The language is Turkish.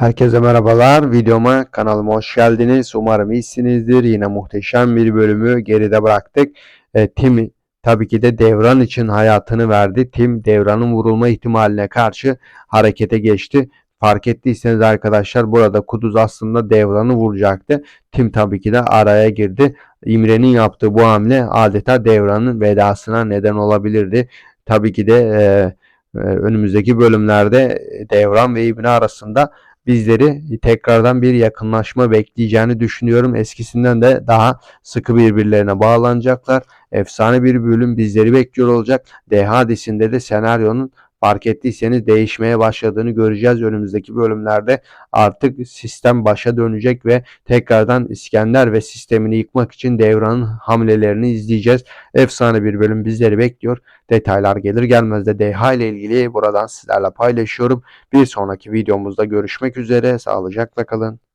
Herkese merhabalar. Videoma kanalıma hoş geldiniz. Umarım iyisinizdir. Yine muhteşem bir bölümü geride bıraktık. E, Tim tabii ki de Devran için hayatını verdi. Tim Devran'ın vurulma ihtimaline karşı harekete geçti. Fark ettiyseniz arkadaşlar burada Kuduz aslında Devran'ı vuracaktı. Tim tabii ki de araya girdi. İmre'nin yaptığı bu hamle adeta Devran'ın vedasına neden olabilirdi. Tabii ki de e, e, önümüzdeki bölümlerde Devran ve İmre arasında bizleri tekrardan bir yakınlaşma bekleyeceğini düşünüyorum. Eskisinden de daha sıkı birbirlerine bağlanacaklar. Efsane bir bölüm bizleri bekliyor olacak. Deha dizisinde de senaryonun fark ettiyseniz değişmeye başladığını göreceğiz. Önümüzdeki bölümlerde artık sistem başa dönecek ve tekrardan İskender ve sistemini yıkmak için Devran'ın hamlelerini izleyeceğiz. Efsane bir bölüm bizleri bekliyor. Detaylar gelir gelmez de Deha ile ilgili buradan sizlerle paylaşıyorum. Bir sonraki videomuzda görüşmek üzere. Sağlıcakla kalın.